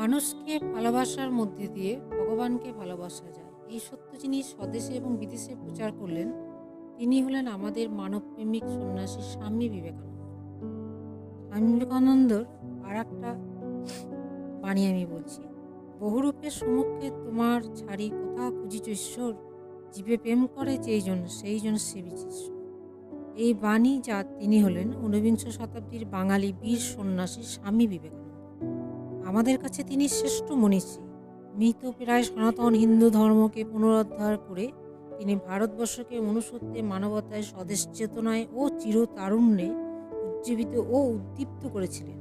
মানুষকে ভালোবাসার মধ্যে দিয়ে ভগবানকে ভালোবাসা যায়। এই সত্য যিনি স্বদেশে এবং বিদেশে প্রচার করলেন, তিনি হলেন আমাদের মানবপ্রেমিক সন্ন্যাসী স্বামী বিবেকানন্দ। স্বামী বিবেকানন্দর আর একটা বাণী আমি বলছি। বহুরূপের সম্মুখে তোমার ছাড়ি কোথা খুঁজিছ ঈশ্বর? জীবে প্রেম করে যেইজন, সেইজন ঈশ্বর। এই বাণী যা তিনি হলেন ঊনবিংশ শতাব্দীর বাঙালি বীর সন্ন্যাসী স্বামী বিবেকানন্দ। আমাদের কাছে তিনি শ্রেষ্ঠ মনীষী। মৃত প্রায় সনাতন হিন্দু ধর্মকে পুনরুদ্ধার করে তিনি ভারতবর্ষকে মনুষ্যত্বে, মানবতায় স্বদেশ চেতনায় ও চিরতারুণ্যে উজ্জীবিত ও উদ্দীপ্ত করেছিলেন।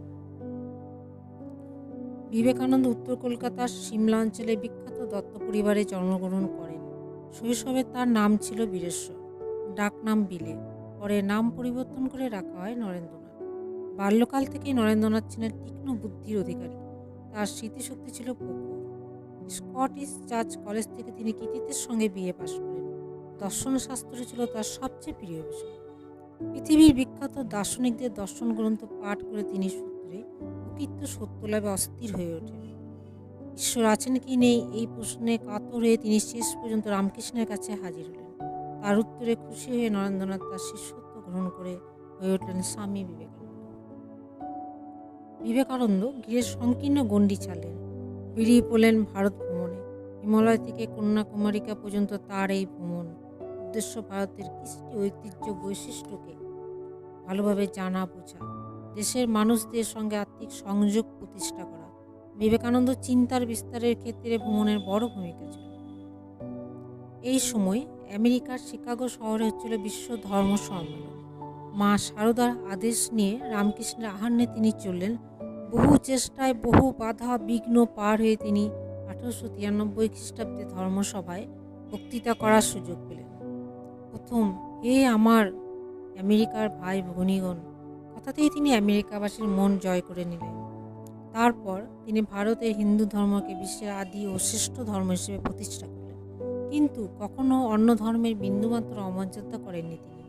বিবেকানন্দ উত্তর কলকাতার সিমলা অঞ্চলে বিখ্যাত দত্ত পরিবারে জন্মগ্রহণ করেন। শৈশবে তার নাম ছিল বীরেশ্বর ডাকনাম বিলে। পরে নাম পরিবর্তন করে রাখা হয় নরেন্দ্রনাথ। বাল্যকাল থেকেই নরেন্দ্রনাথ ছিলেন তীক্ষ্ণ বুদ্ধির অধিকারী। তার স্মৃতিশক্তি ছিল প্রখর স্কটিশ চার্চ কলেজ থেকে তিনি কৃতিত্বের সঙ্গে বিয়ে পাশ করেন। দর্শন শাস্ত্র ছিল তার সবচেয়ে প্রিয় বিষয়। পৃথিবীর বিখ্যাত দার্শনিকদের দর্শন গ্রন্থ পাঠ করে তিনি সূত্রে প্রকৃত সত্য লাভে অস্থির হয়ে ওঠেন। ঈশ্বর আছেন কি নেই এই প্রশ্নে কাতর হয়ে তিনি শেষ পর্যন্ত রামকৃষ্ণের কাছে হাজির হলেন। তার উত্তরে খুশি হয়ে নরেন্দ্রনাথ তার শিষ্যত্ব গ্রহণ করে হয়ে উঠলেন স্বামী বিবেকানন্দ। বিবেকানন্দ গৃহের সংকীর্ণ গণ্ডি চালেন। বেরিয়ে পড়লেন ভারত ভ্রমণে। হিমালয় থেকে কন্যাকুমারিকা পর্যন্ত তার এই ভ্রমণ। উদ্দেশ্য ভারতের কৃষ্টি ঐতিহ্য বৈশিষ্ট্যকে ভালোভাবে জানা বোঝা। দেশের মানুষদের সঙ্গে আত্মিক সংযোগ প্রতিষ্ঠা করা। বিবেকানন্দ চিন্তার বিস্তারের ক্ষেত্রে ভ্রমণের বড় ভূমিকা ছিল। এই সময় আমেরিকার শিকাগো শহরে হচ্ছিল বিশ্ব ধর্ম সম্মেলন। মা শারদার আদেশ নিয়ে রামকৃষ্ণের আহ্বানে তিনি চললেন বহু চেষ্টায় বহু বাধা বিঘ্ন পার হয়ে তিনি আঠারোশো তিরানব্বই খ্রিস্টাব্দে ধর্মসভায় বক্তৃতা করার সুযোগ পেলেন। প্রথম, হে আমার আমেরিকার ভাই ভনীগণ কথাতেই তিনি আমেরিকাবাসীর মন জয় করে নিলেন। তারপর তিনি ভারতের হিন্দু ধর্মকে বিশ্বের আদি ও শ্রেষ্ঠ ধর্ম হিসেবে প্রতিষ্ঠা করলেন। কিন্তু কখনো অন্য ধর্মের বিন্দুমাত্র অমর্যাদা করেননি তিনি।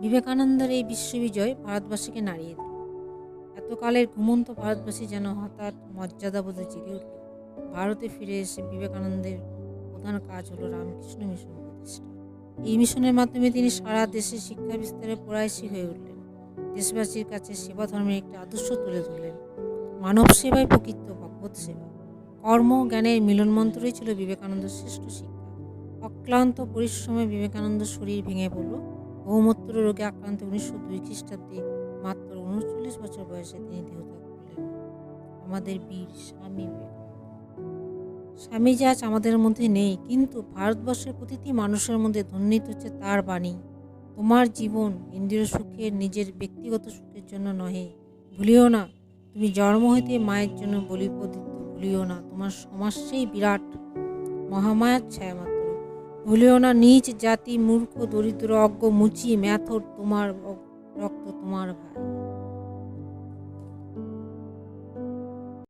বিবেকানন্দের এই বিশ্ববিজয় ভারতবাসীকে নাড়িয়ে দিল। এতকালের ঘুমন্ত ভারতবাসী যেন হঠাৎ মর্যাদাবোধে জেগে উঠল। ভারতে ফিরে এসে বিবেকানন্দের প্রধান কাজ হলো রামকৃষ্ণ মিশন প্রতিষ্ঠা। এই মিশনের মাধ্যমে তিনি সারা দেশে শিক্ষা বিস্তারে প্রয়াসী হয়ে উঠলেন। দেশবাসীর কাছে সেবা ধর্মের একটি আদর্শ তুলে ধরলেন। মানব সেবায় প্রকৃত ভগবত সেবা। কর্ম জ্ঞানের মিলন মন্ত্রই ছিল বিবেকানন্দের শ্রেষ্ঠ শিক্ষা। অক্লান্ত পরিশ্রমে বিবেকানন্দ শরীর ভেঙে পড়ল। বহুমূত্র রোগে আক্রান্ত উনিশশো দুই খ্রিস্টাব্দে মাত্র উনচল্লিশ বছর বয়সে তিনি দেহত্যাগ করলেন। আমাদের বীর স্বামী স্বামী আজ আমাদের মধ্যে নেই, কিন্তু ভারতবর্ষের প্রতিটি মানুষের মধ্যে ধ্বনিত হচ্ছে তার বাণী। তোমার জীবন ইন্দ্রিয় সুখের নিজের ব্যক্তিগত সুখের জন্য নহে। ভুলিও না, তুমি জন্ম হইতে মায়ের জন্য বলিপদিত ভুলিও না, তোমার সমাজ সেই বিরাট মহামায়ার ছায়া মাত্র ভুলিও না, নিজ জাতি, মূর্খ, দরিদ্র, অজ্ঞ, মুচি, ম্যাথর, তোমার রক্ত তোমার ভাই